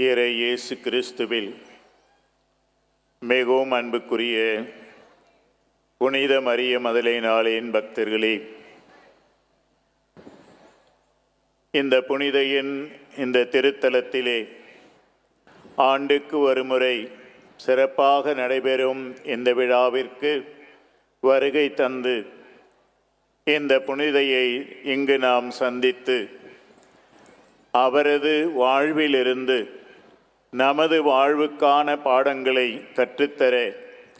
இறை இயேசு கிறிஸ்துவில் மிகவும் அன்புக்குரிய புனித மரிய மதலை நாளின் பக்தர்களே இந்த புனிதையின் இந்த திருத்தலத்திலே ஆண்டுக்கு ஒருமுறை சிறப்பாக நடைபெறும் இந்த விழாவிற்கு வருகை தந்து இந்த புனிதையை இங்கு நாம் சந்தித்து அவரது வாழ்விலிருந்து நமது வாழ்வுக்கான பாடங்களை கற்றுத்தர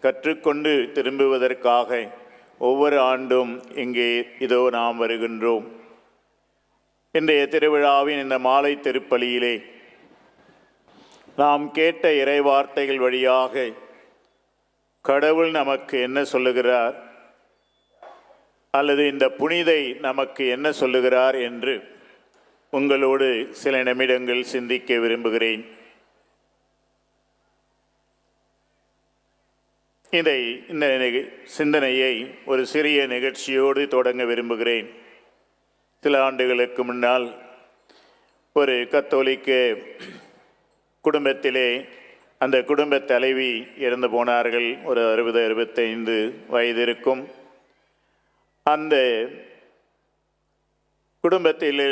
கற்றுக்கொண்டு திரும்புவதற்காக ஒவ்வொரு ஆண்டும் இங்கே இதோ நாம் வருகின்றோம். இன்றைய திருவிழாவின் இந்த மாலை திருப்பலியிலே நாம் கேட்ட இறைவார்த்தைகள் வழியாக கடவுள் நமக்கு என்ன சொல்லுகிறார்? அல்லது இந்த புனிதை நமக்கு என்ன சொல்லுகிறார் என்று உங்களோடு சில நிமிடங்கள் சிந்திக்க விரும்புகிறேன். இதை இந்த சிந்தனையை ஒரு சிறிய நிகழ்ச்சியோடு தொடங்க விரும்புகிறேன். சில ஆண்டுகளுக்கு முன்னால் ஒரு கத்தோலிக்க குடும்பத்திலே அந்த குடும்ப தலைவி இறந்து போனார்கள். ஒரு அறுபது அறுபத்தைந்து வயது இருக்கும். அந்த குடும்பத்தில்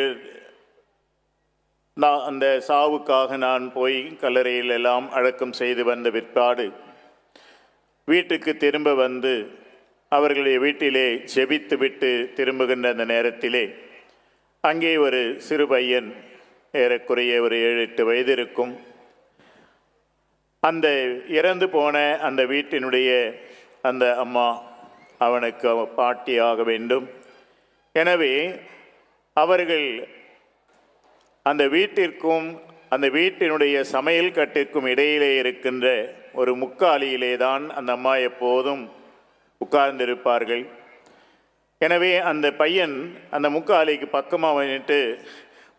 நான் அந்த சாவுக்காக நான் போய் கல்லறையில் எல்லாம் அடக்கம் செய்து வந்த பிற்பாடு வீட்டுக்கு திரும்ப வந்து அவர்களுடைய வீட்டிலே செபித்து விட்டு திரும்புகின்ற அந்த நேரத்திலே அங்கே ஒரு சிறு பையன் ஏறக்குறைய ஒரு ஏழு எட்டு வயது இருக்கும். அந்த இறந்து போன அந்த வீட்டினுடைய அந்த அம்மா அவனுக்கு பாட்டி பாட்டியாக வேண்டும். எனவே அவர்கள் அந்த வீட்டிற்கும் அந்த வீட்டினுடைய சமையல் கட்டிற்கும் இடையிலே இருக்கின்ற ஒரு முக்காலியிலே தான் அந்த அம்மா எப்போதும் உட்கார்ந்திருப்பார்கள். எனவே அந்த பையன் அந்த முக்காலிக்கு பக்கமாக வந்துட்டு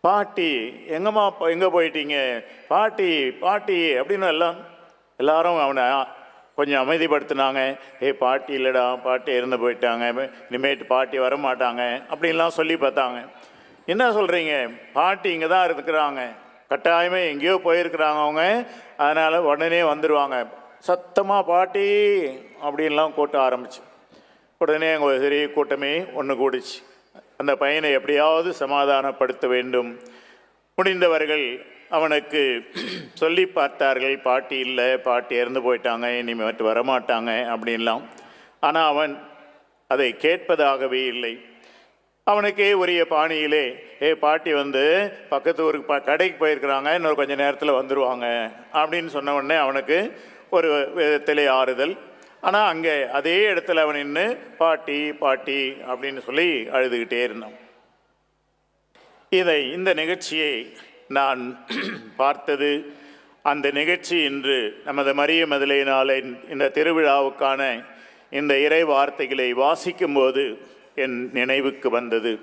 பாட்டி எங்கம்மா எங்கே போயிட்டீங்க? பாட்டி பாட்டி அப்படின்னு எல்லாம் எல்லாரும் அவனை கொஞ்சம் அமைதிப்படுத்தினாங்க. ஏய் பாட்டி இல்லைடா பாட்டி இறந்து போயிட்டாங்க. இனிமேட்டு பாட்டி வர மாட்டாங்க அப்படின்லாம் சொல்லி பார்த்தாங்க. என்ன சொல்கிறீங்க பாட்டி இங்கே தான் இருக்கிறாங்க. கட்டாயமே எங்கேயோ போயிருக்கிறாங்க அவங்க. அதனால் உடனே வந்துடுவாங்க சத்தமாக பாட்டி அப்படின்லாம் கூட்ட ஆரம்பிச்சு. உடனே எங்கள் சிறிய கூட்டமே ஒன்று கூடிச்சு. அந்த பையனை எப்படியாவது சமாதானப்படுத்த வேண்டும். முடிந்தவர்கள் அவனுக்கு சொல்லி பார்த்தார்கள். பாட்டி இல்லை பாட்டி இறந்து போயிட்டாங்க இனிமேட்டு வரமாட்டாங்க அப்படின்லாம். ஆனால் அவன் அதை கேட்பதாகவே இல்லை. அவனுக்கே உரிய பாணியிலே ஏ பாட்டி வந்து பக்கத்து ஊருக்கு ப கடைக்கு போயிருக்கிறாங்க இன்னொரு கொஞ்ச நேரத்தில் வந்துடுவாங்க அப்படின்னு சொன்ன உடனே அவனுக்கு ஒரு விதத்திலே ஆறுதல். ஆனால் அங்கே அதே இடத்துல அவன் நின்று பாட்டி பாட்டி அப்படின்னு சொல்லி அழுதுகிட்டே இருந்தான். இதை இந்த நிகழ்ச்சியை நான் பார்த்தது அந்த நிகழ்ச்சி இன்று நமது மரிய மதுரை நாளின் இந்த திருவிழாவுக்கான இந்த இறை வார்த்தைகளை வாசிக்கும்போது என் நினைவுக்கு வந்தது.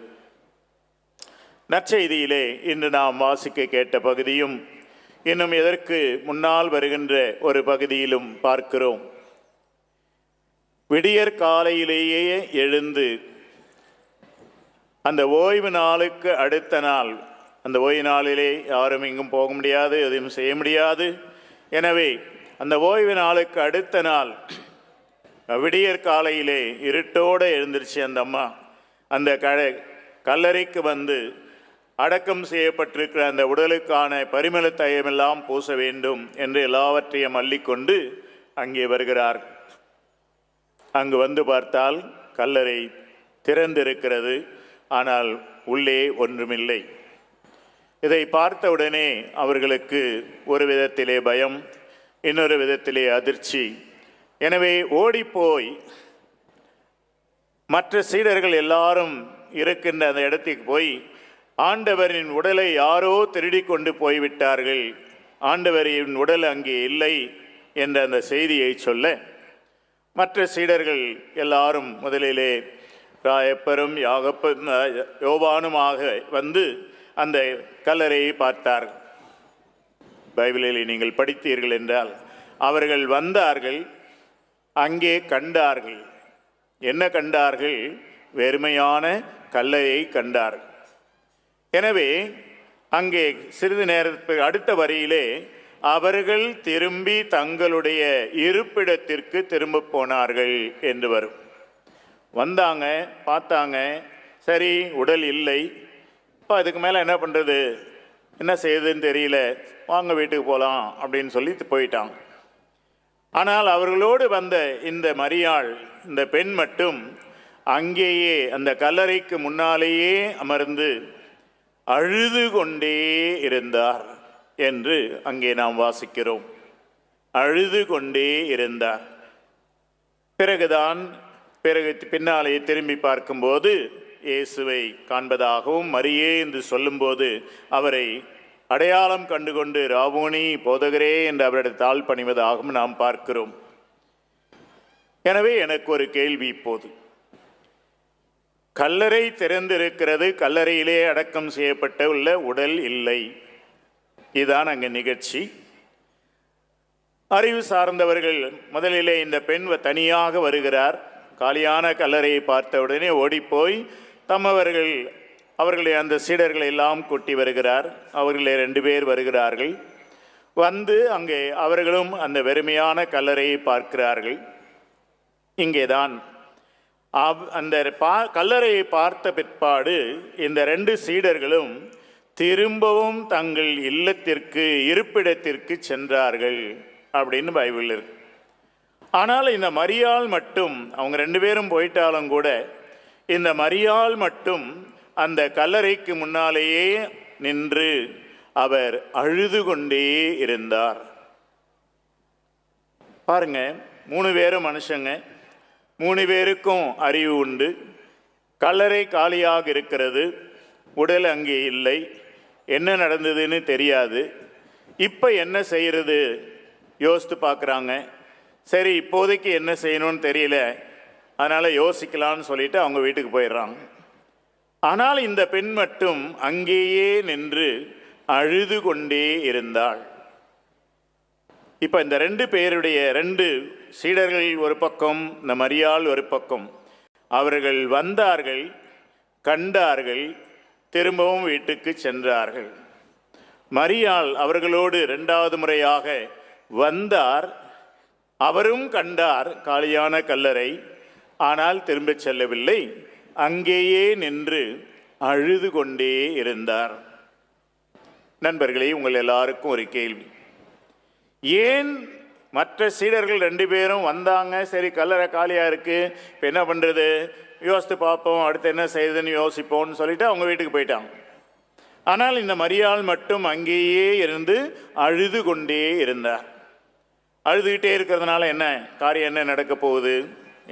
நற்செய்தியிலே இன்று நாம் வாசிக்க கேட்ட பகுதியும் இன்னும் எதற்கு முன்னால் வருகின்ற ஒரு பகுதியிலும் பார்க்கிறோம். விடியற் காலையிலேயே எழுந்து அந்த ஓய்வு நாளுக்கு அடுத்த நாள் அந்த ஓய்வு நாளிலே யாரும் எங்கும் போக முடியாது எதையும் செய்ய முடியாது. எனவே அந்த ஓய்வு நாளுக்கு அடுத்த நாள் விடியற் காலையிலே இருட்டோடு எழுந்திருச்சு அந்த அம்மா. அந்த க கல்லறைக்கு வந்து அடக்கம் செய்யப்பட்டிருக்கிற அந்த உடலுக்கான பரிமள தயமெல்லாம் பூச வேண்டும் என்று எல்லாவற்றையும் அள்ளிக்கொண்டு அங்கே வருகிறார். அங்கு வந்து பார்த்தால் கல்லறை திறந்திருக்கிறது ஆனால் உள்ளே ஒன்றுமில்லை. இதை பார்த்தவுடனே அவர்களுக்கு ஒரு விதத்திலே பயம் இன்னொரு விதத்திலே அதிர்ச்சி. எனவே ஓடிப்போய் மற்ற சீடர்கள் எல்லாரும் இருக்கின்ற அந்த இடத்துக்கு போய் ஆண்டவரின் உடலை யாரோ திருடி கொண்டு போய்விட்டார்கள். ஆண்டவரின் உடல் அங்கே இல்லை என்ற அந்த செய்தியை சொல்ல மற்ற சீடர்கள் எல்லாரும் முதலிலே ராயப்பரும் யாகப்ப யோபானுமாக வந்து அந்த கல்லறையை பார்த்தார்கள். பைபிளில் நீங்கள் படித்தீர்கள் என்றால் அவர்கள் வந்தார்கள். அங்கே கண்டார்கள். என்ன கண்டார்கள்? வெறுமையான கல்லையை கண்டார்கள். எனவே அங்கே சிறிது நேரத்துக்கு அடுத்த வரியிலே அவர்கள் திரும்பி தங்களுடைய இருப்பிடத்திற்கு திரும்ப போனார்கள் என்று வரும். வந்தாங்க பார்த்தாங்க சரி உடல் இல்லை. இப்போ அதுக்கு மேலே என்ன பண்ணுறது என்ன செய்யுதுன்னு தெரியல. வாங்க வீட்டுக்கு போகலாம் அப்படின்னு சொல்லி போயிட்டாங்க. ஆனால் அவர்களோடு வந்த இந்த மரியாள் இந்த பெண் மட்டும் அங்கேயே அந்த கல்லறைக்கு முன்னாலேயே அமர்ந்து அழுது கொண்டே இருந்தார் என்று அங்கே நாம் வாசிக்கிறோம். அழுது கொண்டே இருந்தார். பிறகுதான் பிறகு பின்னாலே திரும்பி பார்க்கும்போது இயேசுவை காண்பதாகவும் மரியே என்று சொல்லும்போது அவரை அடையாளம் கண்டுகொண்டு ராவோனி போதகரே என்று அவரிடம் தாழ் பணிவதாகவும் நாம் பார்க்கிறோம். எனவே எனக்கு ஒரு கேள்வி இப்போது. கல்லறை திறந்திருக்கிறது கல்லறையிலே அடக்கம் செய்யப்பட்ட உள்ள உடல் இல்லை. இதுதான் அங்கே நிகழ்ச்சி. அறிவு சார்ந்தவர்கள் முதலிலே இந்த பெண் தனியாக வருகிறார். காலியான கல்லறையை பார்த்தவுடனே ஓடிப்போய் தம்மவர்கள் அவர்களை அந்த சீடர்களை எல்லாம் கொட்டி வருகிறார். அவர்களே ரெண்டு பேர் வருகிறார்கள். வந்து அங்கே அவர்களும் அந்த வெறுமையான கல்லறையை பார்க்கிறார்கள். இங்கேதான். அவ் அந்த பா கல்லறையை பார்த்த பிற்பாடு இந்த ரெண்டு சீடர்களும் திரும்பவும் தங்கள் இல்லத்திற்கு இருப்பிடத்திற்கு சென்றார்கள் அப்படின்னு பைபிள் இருக்கு. ஆனால் இந்த மரியாள் மட்டும் அவங்க ரெண்டு பேரும் போயிட்டாலும் கூட இந்த மரியாள் மட்டும் அந்த கல்லறைக்கு முன்னாலேயே நின்று அவர் அழுது கொண்டே இருந்தார். பாருங்க மூணு பேரும் மனுஷங்க. மூணு பேருக்கும் அறிவு உண்டு. கல்லறை காலியாக இருக்கிறது. உடல் அங்கே இல்லை. என்ன நடந்ததுன்னு தெரியாது. இப்போ என்ன செய்கிறது யோசித்து பார்க்குறாங்க. சரி இப்போதைக்கு என்ன செய்யணும்னு தெரியல. அதனால் யோசிக்கலான்னு சொல்லிட்டு அவங்க வீட்டுக்கு போயிடுறாங்க. ஆனால் இந்த பெண் மட்டும் அங்கேயே நின்று அழுது கொண்டே இருந்தாள். இப்போ இந்த ரெண்டு பேருடைய ரெண்டு சீடர்கள் ஒரு பக்கம் இந்த மரியாள் ஒரு பக்கம். அவர்கள் வந்தார்கள் கண்டார்கள் திரும்பவும் வீட்டுக்கு சென்றார்கள். மரியாள் அவர்களோடு ரெண்டாவது முறையாக வந்தார். அவரும் கண்டார் காலியான கல்லறை ஆனால் திரும்பச் செல்லவில்லை. அங்கேயே நின்று அழுது கொண்டே இருந்தார். நண்பர்களே உங்கள் எல்லாருக்கும் ஒரு கேள்வி. ஏன் மற்ற சீடர்கள் ரெண்டு பேரும் வந்தாங்க? சரி கல்லறை காலியாக இருக்குது இப்போ என்ன பண்ணுறது யோசித்து பார்ப்போம் அடுத்து என்ன செய்யுதுன்னு யோசிப்போம்னு சொல்லிட்டு அவங்க வீட்டுக்கு போயிட்டாங்க. ஆனால் இந்த மரியாள் மட்டும் அங்கேயே இருந்து அழுது கொண்டே இருந்தார். அழுதுகிட்டே இருக்கிறதுனால என்ன? காரியம் என்ன நடக்க போகுது?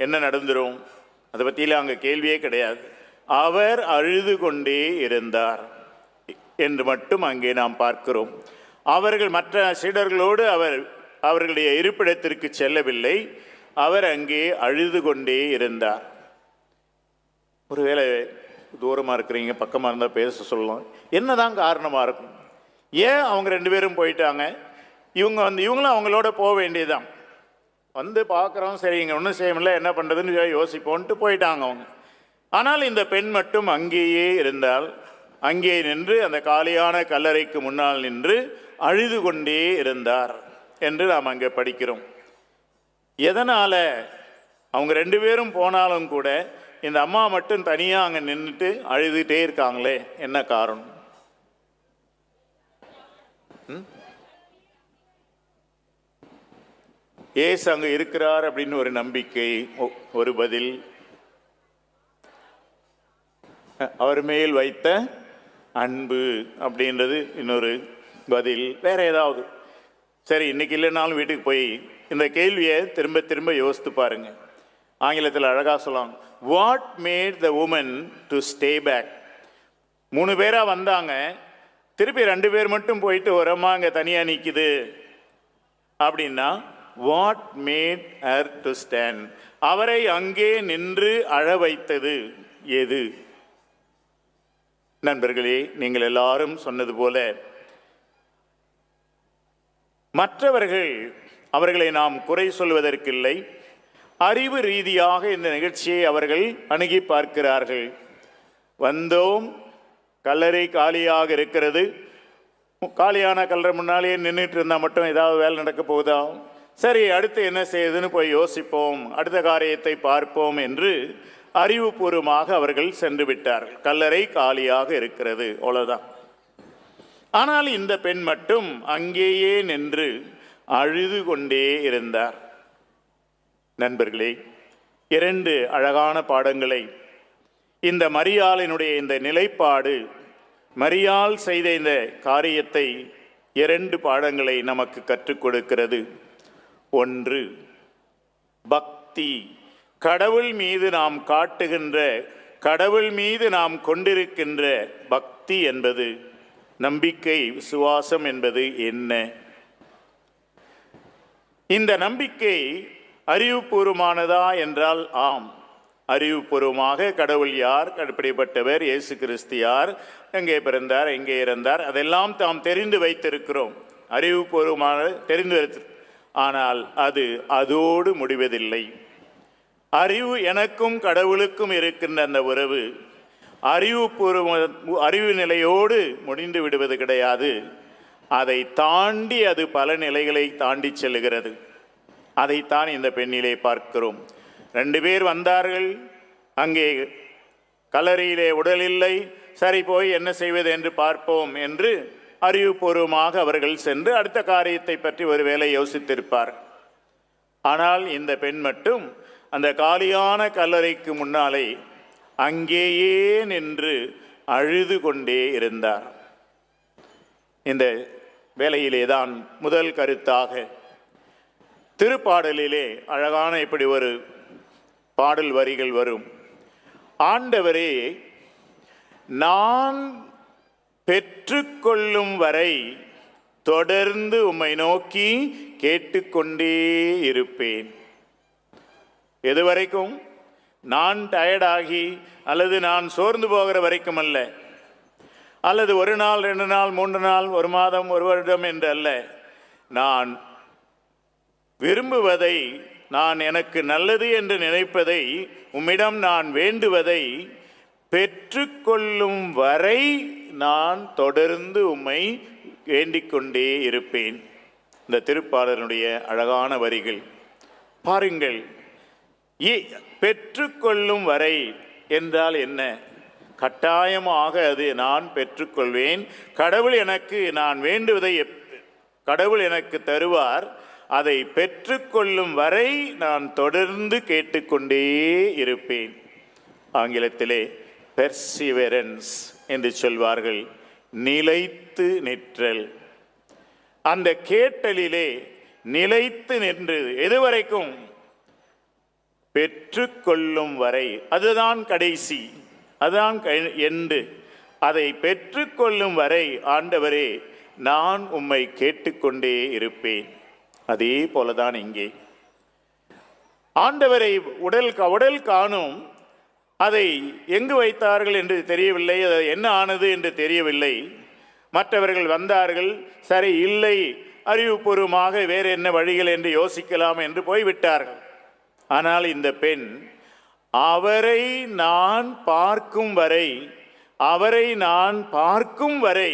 என்ன நடந்துடும் அதை பற்றியில் அங்கே கேள்வியே கிடையாது. அவர் அழுது கொண்டே இருந்தார் என்று மட்டும் அங்கே நாம் பார்க்கிறோம். அவர்கள் மற்ற சீடர்களோடு அவர் அவர்களுடைய இருப்பிடத்திற்கு செல்லவில்லை. அவர் அங்கே அழுது கொண்டே இருந்தார். ஒருவேளை தூரமாக இருக்கிறீங்க பக்கமாக இருந்தால் பேச சொல்லலாம். என்னதான் காரணமாக இருக்கும்? ஏன் அவங்க ரெண்டு பேரும் போயிட்டாங்க? இவங்க வந்து இவங்களும் அவங்களோட போக வேண்டியதுதான். வந்து பார்க்குறோம் சரி இங்கே ஒன்றும் செய்ய முடியல என்ன பண்ணுறதுன்னு யோசிப்போன்ட்டு போயிட்டாங்க அவங்க. ஆனால் இந்த பெண் மட்டும் அங்கேயே இருந்தால் அங்கே நின்று அந்த காலியான கல்லறைக்கு முன்னால் நின்று அழுது கொண்டே இருந்தார் என்று நாம் அங்கே படிக்கிறோம். எதனால் அவங்க ரெண்டு பேரும் போனாலும் கூட இந்த அம்மா மட்டும் தனியாக அங்கே நின்றுட்டு அழுதுகிட்டே இருக்காங்களே என்ன காரணம்? ஏசு அங்கே இருக்கிறார் அப்படின்னு ஒரு நம்பிக்கை ஒ- ஒரு பதில். அவர் மேல் வைத்த அன்பு அப்படின்றது இன்னொரு பதில். வேற ஏதாவது? சரி இன்னைக்கு இல்லைனாலும் வீட்டுக்கு போய் இந்த கேள்வியை திரும்ப திரும்ப யோசித்து பாருங்க. ஆங்கிலத்தில் அழகாக சொல்லலாம் what made the woman to stay back மூணு பேராக வந்தாங்க. திருப்பி ரெண்டு பேர் மட்டும் போயிட்டு உரமாக அங்கே தனியாக நிற்கிது அப்படின்னா what made her to stand அவரை அங்கே நின்று அழ வைத்தது எது? நண்பர்களே நீங்கள் எல்லாரும் சொன்னது போல மற்றவர்கள் அவர்களை நாம் குறை சொல்வதற்கில்லை. அறிவு ரீதியாக இந்த நிகழ்ச்சியை அவர்கள் அணுகி பார்க்கிறார்கள். வந்தோம் கல்லறை காலியாக இருக்கிறது. காலியான கல்லறை முன்னாலேயே நின்றுட்டு இருந்தால் மட்டும் ஏதாவது வேலை நடக்க போகுதா? சரி அடுத்து என்ன செய்யுதுன்னு போய் யோசிப்போம். அடுத்த காரியத்தை பார்ப்போம் என்று அறிவுபூர்வமாக அவர்கள் சென்று விட்டார்கள். கல்லறை காலியாக இருக்கிறது அவ்வளோதான் ஆனால் இந்த பெண் மட்டும் அங்கேயே நின்று அழுது கொண்டே இருந்தார். நண்பர்களே இரண்டு அழகான பாடங்களை. இந்த மரியாளினுடைய இந்த நிலைப்பாடு மரியால் செய்த இந்த காரியத்தை இரண்டு பாடங்களை நமக்கு கற்றுக் கொடுக்கிறது. ஒன்று. பக்தி. கடவுள் மீது நாம் காட்டுகின்ற கடவுள் மீது நாம் கொண்டிருக்கின்ற பக்தி என்பது நம்பிக்கை விசுவாசம் என்பது என்ன? இந்த நம்பிக்கை அறிவுபூர்வமானதா என்றால் ஆம். அறிவுபூர்வமாக கடவுள் யார்? அப்படிப்பட்டவர் இயேசு கிறிஸ்து யார்? எங்கே பிறந்தார்? எங்கே இறந்தார்? அதெல்லாம் தாம் தெரிந்து வைத்திருக்கிறோம். அறிவுபூர்வமான தெரிந்து ஆனால் அது அதோடு முடிவதில்லை. அறிவு எனக்கும் கடவுளுக்கும் இருக்கின்ற அந்த உறவு அறிவுபூர்வ அறிவு நிலையோடு முடிந்து விடுவது கிடையாது. அதை தாண்டி அது பல நிலைகளை தாண்டி செல்லுகிறது அதைத்தான் இந்த பெண்ணிலே பார்க்கிறோம். ரெண்டு பேர் வந்தார்கள். அங்கே கலரியிலே உடல் இல்லை. சரி போய் என்ன செய்வது என்று பார்ப்போம் என்று அறிவுபூர்வமாக அவர்கள் சென்று அடுத்த காரியத்தை பற்றி ஒருவேளை யோசித்திருப்பார். ஆனால் இந்த பெண் மட்டும் அந்த காலியான கல்லறைக்கு முன்னாலே அங்கேயே நின்று அழுது கொண்டே இருந்தார். இந்த வேலையிலே தான் முதல் கருத்தாக திருப்பாடலிலே அழகான இப்படி ஒரு பாடல் வரிகள் வரும். ஆண்டவரே நான் பெற்றுக்கொள்ளும் வரை தொடர்ந்து உம்மை நோக்கி கேட்டுக்கொண்டே இருப்பேன். எதுவரைக்கும் நான் டயர்டாகி அல்லது நான் சோர்ந்து போகிற வரைக்கும் அல்ல. அல்லது ஒரு நாள் ரெண்டு நாள் மூன்று நாள் ஒரு மாதம் ஒரு வருடம் என்று அல்ல. நான் விரும்புவதை நான் எனக்கு நல்லது என்று நினைப்பதை உம்மிடம் நான் வேண்டுவதை பெற்றுக்கொள்ளும் வரை நான் தொடர்ந்து உம்மை வேண்டிக் கொண்டே இருப்பேன். இந்த திருப்பாளருடைய அழகான வரிகள். பாருங்கள் பெற்றுக்கொள்ளும் வரை என்றால் என்ன? கட்டாயமாக அது நான் பெற்றுக்கொள்வேன். கடவுள் எனக்கு நான் வேண்டுவதை எப்- கடவுள் எனக்கு தருவார். அதை பெற்றுக்கொள்ளும் வரை நான் தொடர்ந்து கேட்டுக்கொண்டே இருப்பேன். ஆங்கிலத்திலே பெர்சிவரன்ஸ் என்று சொல்வார்கள். நிலைத்து நிற்றல். அந்த கேட்டலிலே நிலைத்து நின்று எதுவரைக்கும் பெற்றுக்கொள்ளும் வரை அதுதான் கடைசி அதுதான் என்று அதை பெற்றுக்கொள்ளும் வரை ஆண்டவரே நான் உம்மை கேட்டுக்கொண்டே இருப்பேன். அதே போலதான் இங்கே. ஆண்டவரை உடல் உடல் காணும் அதை எங்கு வைத்தார்கள் என்று தெரியவில்லை அது என்ன ஆனது என்று தெரியவில்லை. மற்றவர்கள் வந்தார்கள் சரி இல்லை அறிவுபூர்வமாக வேறு என்ன வழிகள் என்று யோசிக்கலாம் என்று போய்விட்டார்கள். ஆனால் இந்த பெண் அவரை நான் பார்க்கும் வரை அவரை நான் பார்க்கும் வரை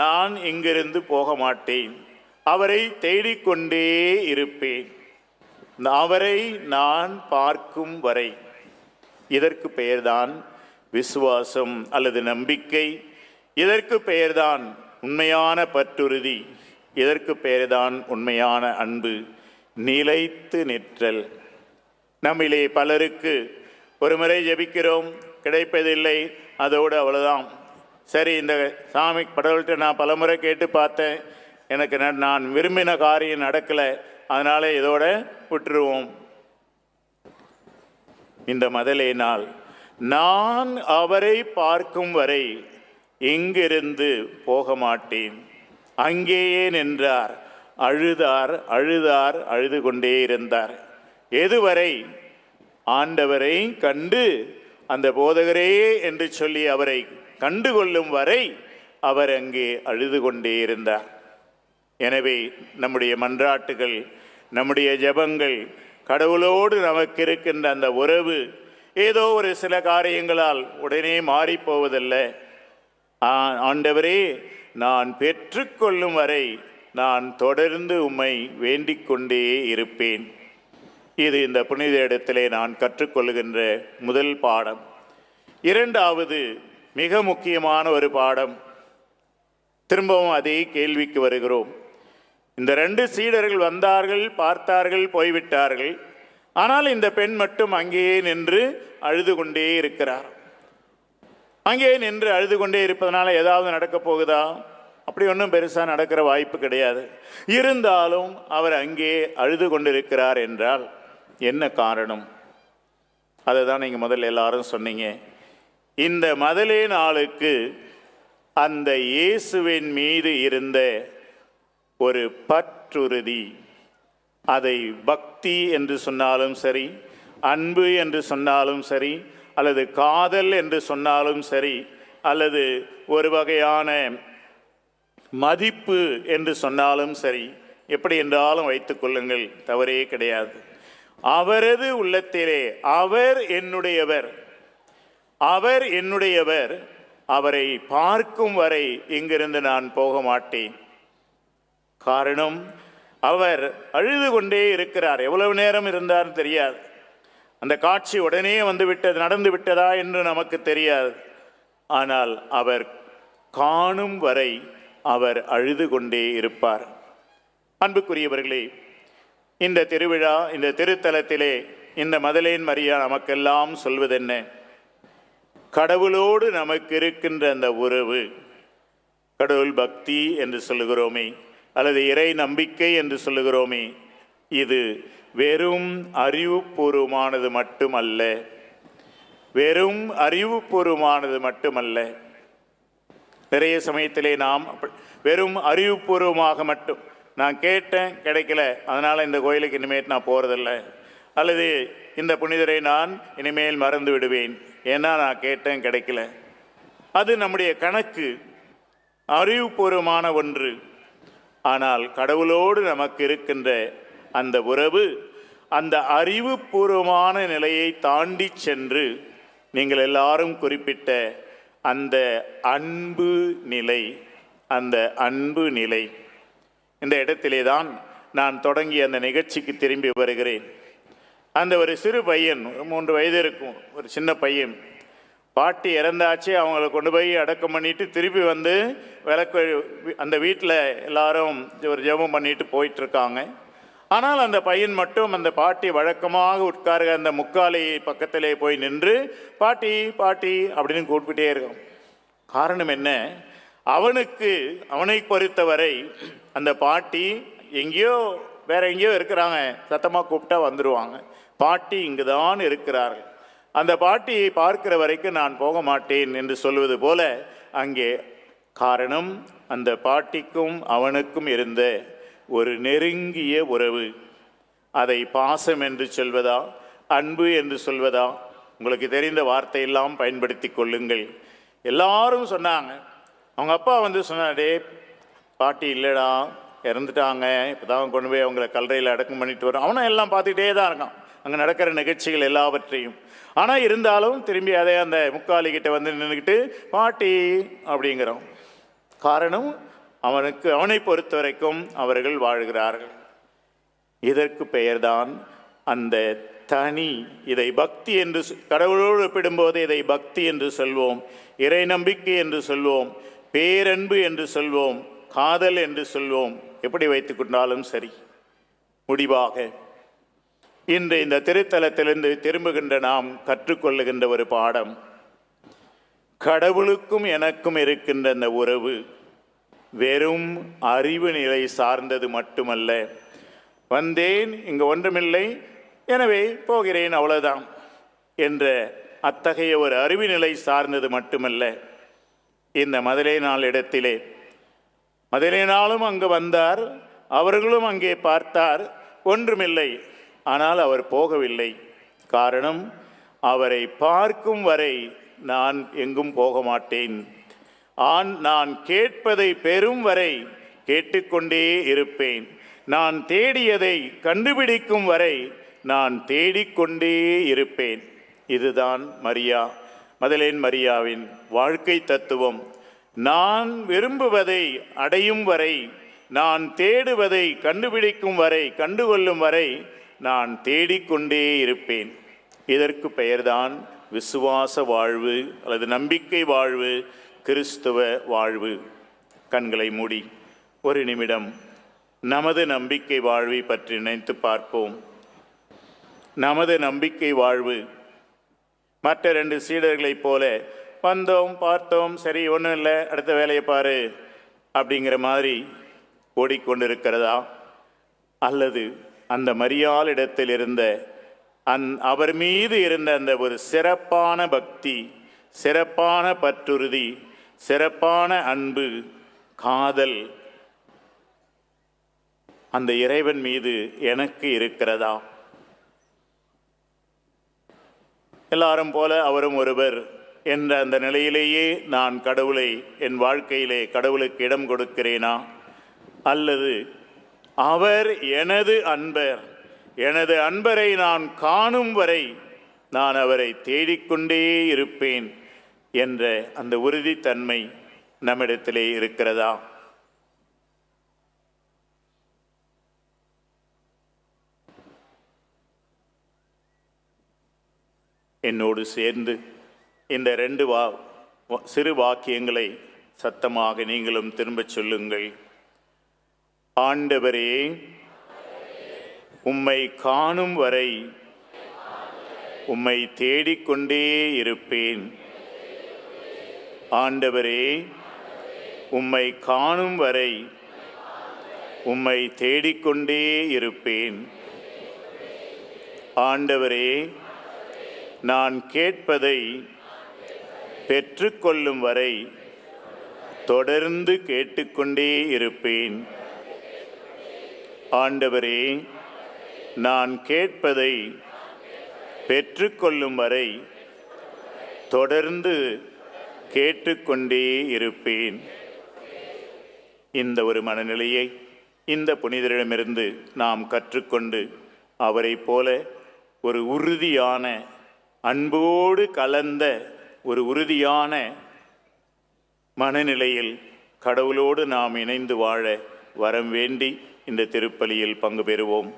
நான் இங்கிருந்து போக மாட்டேன். அவரை தேடிக்கொண்டே இருப்பேன். அவரை நான் பார்க்கும் வரை. இதற்கு பெயர்தான் விசுவாசம் அல்லது நம்பிக்கை. இதற்கு பெயர்தான் உண்மையான பற்றுறுதி. இதற்கு பெயர்தான் உண்மையான அன்பு. நிலைத்து நிற்றல். நம்மிலே பலருக்கு ஒரு முறை ஜெபிக்கிறோம். கிடைப்பதில்லை. அதோடு அவ்வளோதான் சரி இந்த சாமி கடவுள்கிட்ட நான் பலமுறை கேட்டு பார்த்தேன். எனக்கு ந- நான் விரும்பின காரியம் நடக்கலை. அதனால் இதோட விட்டுருவோம். இந்த மதலே நாள். நான் அவரை பார்க்கும் வரை இங்கிருந்து போக மாட்டேன் அங்கேயே நின்றார். அழுதார் அழுதார் அழுது கொண்டே இருந்தார். எதுவரை? ஆண்டவரை கண்டு அந்த போதகரே என்று சொல்லி அவரை கண்டுகொள்ளும் வரை அவர் அங்கே அழுது கொண்டே இருந்தார். எனவே நம்முடைய மன்றாட்டுகள் நம்முடைய ஜெபங்கள் கடவுளோடு நமக்கு இருக்கின்ற அந்த உறவு ஏதோ ஒரு சில காரியங்களால் உடனே மாறிப்போவதில்லை. ஆ- ஆண்டவரே நான் பெற்றுக்கொள்ளும் வரை நான் தொடர்ந்து உம்மை வேண்டிக் கொண்டே இருப்பேன். இது இந்த புனித இடத்திலே நான் கற்றுக்கொள்கின்ற முதல் பாடம். இரண்டாவது மிக முக்கியமான ஒரு பாடம். திரும்பவும் அதே கேள்விக்கு வருகிறோம். இந்த ரெண்டு சீடர்கள் வந்தார்கள் பார்த்தார்கள் போய்விட்டார்கள். ஆனால் இந்த பெண் மட்டும் அங்கேயே நின்று அழுது கொண்டே இருக்கிறார். அங்கேயே நின்று அழுது கொண்டே இருப்பதனால ஏதாவது நடக்கப் போகுதா? அப்படி ஒன்றும் பெருசாக நடக்கிற வாய்ப்பு கிடையாது. இருந்தாலும் அவர் அங்கே அழுது கொண்டிருக்கிறார் என்றால் என்ன காரணம்? அதை தான் நீங்கள் முதல்ல எல்லாரும் சொன்னீங்க. இந்த மதலே நாளுக்கு அந்த இயேசுவின் மீது இருந்த ஒரு பற்றுறுதி. அதை பக்தி என்று சொன்னாலும் சரி அன்பு என்று சொன்னாலும் சரி அல்லது காதல் என்று சொன்னாலும் சரி அல்லது ஒரு வகையான மதிப்பு என்று சொன்னாலும் சரி எப்படி என்றாலும் வைத்துக்கொள்ளுங்கள் தவறே கிடையாது. அவரது உள்ளத்திலே அவர் என்னுடையவர். அவர் என்னுடையவர். அவரை பார்க்கும் வரை இங்கிருந்து நான் போக மாட்டேன். காரணம் அவர் அழுது கொண்டே இருக்கிறார். எவ்வளவு நேரம் இருந்தார் தெரியாது. அந்த காட்சி உடனே வந்து விட்டது நடந்து விட்டதா என்று நமக்கு தெரியாது. ஆனால் அவர் காணும் வரை அவர் அழுது கொண்டே இருப்பார். அன்புக்குரியவர்களே இந்த திருவிழா இந்த திருத்தலத்திலே இந்த மதலேன் மரியா நமக்கெல்லாம் சொல்வதென்ன? கடவுளோடு நமக்கு இருக்கின்ற அந்த உறவு கடவுள் பக்தி என்று சொல்லுகிறோமே அல்லது இறை நம்பிக்கை என்று சொல்லுகிறோமே இது வெறும் அறிவுபூர்வமானது மட்டுமல்ல. வெறும் அறிவுபூர்வமானது மட்டுமல்ல. நிறைய சமயத்திலே நாம் வெறும் அறிவுபூர்வமாக மட்டும் நான் கேட்டேன் கிடைக்கல அதனால் இந்த கோயிலுக்கு இனிமேல் நான் போகிறதில்ல அல்லது இந்த புனிதரை நான் இனிமேல் மறந்து விடுவேன் ஏன்னா நான் கேட்டேன் கிடைக்கல. அது நம்முடைய கணக்கு. அறிவுபூர்வமான ஒன்று. ஆனால் கடவுளோடு நமக்கு இருக்கின்ற அந்த உறவு அந்த அறிவுபூர்வமான நிலையை தாண்டி சென்று நீங்கள் எல்லாரும் குறிப்பிட்ட அந்த அன்பு நிலை அந்த அன்பு நிலை. இந்த இடத்திலே தான் நான் தொடங்கி அந்த நிகழ்ச்சிக்கு திரும்பி வருகிறேன். அந்த ஒரு சிறு பையன் ஒரு மூன்று வயது இருக்கும் ஒரு சின்ன பையன் பாட்டி இறந்தாச்சு அவங்கள கொண்டு போய் அடக்கம் பண்ணிட்டு திருப்பி வந்து விளக்கு அந்த வீட்டில் எல்லாரும் ஒரு ஜெபம் பண்ணிட்டு போயிட்டுருக்காங்க. ஆனால் அந்த பையன் மட்டும் அந்த பாட்டி வழக்கமாக உட்காருக அந்த முக்காலை பக்கத்திலே போய் நின்று பாட்டி பாட்டி அப்படின்னு கூப்பிட்டே இருக்கும் காரணம் என்ன? அவனுக்கு அவனை பொறுத்தவரை அந்த பாட்டி எங்கேயோ வேற எங்கேயோ இருக்கிறாங்க. சத்தமாக கூப்பிட்டா வந்துடுவாங்க பாட்டி இங்கு தான் இருக்கிறார்கள். அந்த பாட்டியை பார்க்கிற வரைக்கும் நான் போக மாட்டேன் என்று சொல்வது போல அங்கே காரணம் அந்த பாட்டிக்கும் அவனுக்கும் இருந்த ஒரு நெருங்கிய உறவு. அதை பாசம் என்று சொல்வதா அன்பு என்று சொல்வதா உங்களுக்கு தெரிந்த வார்த்தையெல்லாம் பயன்படுத்தி கொள்ளுங்கள். எல்லாரும் சொன்னாங்க. அவங்க அப்பா வந்து சொன்னாடே பாட்டி இல்லைடா இறந்துட்டாங்க. இப்போ தான் கொண்டு போய் அவங்கள கல்லறையில் அடக்கம் பண்ணிட்டு வரோம். அவனும் எல்லாம் பார்த்துக்கிட்டே தான் இருக்கான். அங்கே நடக்கிற நிகழ்ச்சிகள் எல்லாவற்றையும். ஆனால் இருந்தாலும் திரும்பி அதே அந்த முக்காலிகிட்ட வந்து நின்றுக்கிட்டு பாட்டி அப்படிங்கிறோம். காரணம் அவனுக்கு அவனை பொறுத்த வரைக்கும் அவர்கள் வாழ்கிறார்கள். இதற்கு பெயர்தான் அந்த தனி இதை பக்தி என்று கடவுளோடு ஒப்பிடும்போது இதை பக்தி என்று சொல்வோம் இறை நம்பிக்கை என்று சொல்வோம் பேரன்பு என்று சொல்வோம் காதல் என்று சொல்வோம். எப்படி வைத்துக்கொண்டாலும் சரி. முடிவாக இன்று இந்த திருத்தலத்திலிருந்து திரும்புகின்ற நாம் கற்றுக்கொள்ளுகின்ற ஒரு பாடம். கடவுளுக்கும் எனக்கும் இருக்கின்ற அந்த உறவு வெறும் அறிவு நிலை சார்ந்தது மட்டுமல்ல. வந்தேன் இங்கு ஒன்றுமில்லை எனவே போகிறேன் அவ்வளோதான் என்ற அத்தகைய ஒரு அறிவு நிலை சார்ந்தது மட்டுமல்ல. இந்த மதுரை நாள் இடத்திலே மதுரை நாளும் அங்கு வந்தார் அவர்களும் அங்கே பார்த்தார் ஒன்றுமில்லை. ஆனால் அவர் போகவில்லை. காரணம் அவரை பார்க்கும் வரை நான் எங்கும் போக மாட்டேன் ஆன் நான் கேட்பதை பெறும் வரை கேட்டுக்கொண்டே இருப்பேன். நான் தேடியதை கண்டுபிடிக்கும் வரை நான் தேடிக்கொண்டே இருப்பேன். இதுதான் மரியா மதலேன் மரியாவின் வாழ்க்கை தத்துவம். நான் விரும்புவதை அடையும் வரை நான் தேடுவதை கண்டுபிடிக்கும் வரை கண்டுகொள்ளும் வரை நான் தேடிக்கொண்டே இருப்பேன். இதற்கு பெயர்தான் விசுவாச வாழ்வு அல்லது நம்பிக்கை வாழ்வு கிறிஸ்துவ வாழ்வு. கண்களை மூடி ஒரு நிமிடம் நமது நம்பிக்கை வாழ்வை பற்றி நினைத்து பார்ப்போம். நமது நம்பிக்கை வாழ்வு. மற்ற ரெண்டு சீடர்களைப் போல வந்தோம் பார்த்தோம் சரி ஒன்றும் இல்லை அடுத்த வேலையை பாரு அப்படிங்கிற மாதிரி ஓடிக்கொண்டிருக்கிறதா? அல்லது அந்த மரியாளிடத்தில் இருந்த அந் அவர் மீது இருந்த அந்த ஒரு சிறப்பான பக்தி சிறப்பான பற்றுறுதி சிறப்பான அன்பு காதல் அந்த இறைவன் மீது எனக்கு இருக்கிறதா? எல்லாரும் போல அவரும் ஒருவர் என்ற அந்த நிலையிலேயே நான் கடவுளை என் வாழ்க்கையிலே கடவுளுக்கு இடம் கொடுக்கிறேனா? அல்லது அவர் எனது அன்பர். எனது அன்பரை நான் காணும் வரை நான் அவரை தேடிக்கொண்டே இருப்பேன் என்ற அந்த உறுதித்தன்மை நம்மிடத்திலே இருக்கிறதா? என்னோடு சேர்ந்து இந்த ரெண்டு வா சிறு வாக்கியங்களை சத்தமாக நீங்களும் திரும்பச் சொல்லுங்கள். ஆண்டவரே உம்மை காணும் வரை உம்மை தேடிக்கொண்டே இருப்பேன். ஆண்டவரே உம்மை காணும் வரை உம்மை தேடிக்கொண்டே இருப்பேன். ஆண்டவரே நான் கேட்பதை பெற்றுக்கொள்ளும் வரை தொடர்ந்து கேட்டுக்கொண்டே இருப்பேன். ஆண்டவரே நான் கேட்பதை பெற்றுக்கொள்ளும் வரை தொடர்ந்து கேட்டுக்கொண்டே இருப்பேன். இந்த ஒரு மனநிலையை இந்த புனிதரிடமிருந்து நாம் கற்றுக்கொண்டு அவரைப் போல ஒரு உறுதியான அன்போடு கலந்த ஒரு உறுதியான மனநிலையில் கடவுளோடு நாம் இணைந்து வாழ வரம் வேண்டி இந்த திருப்பலியில் பங்கு பெறுவோம்.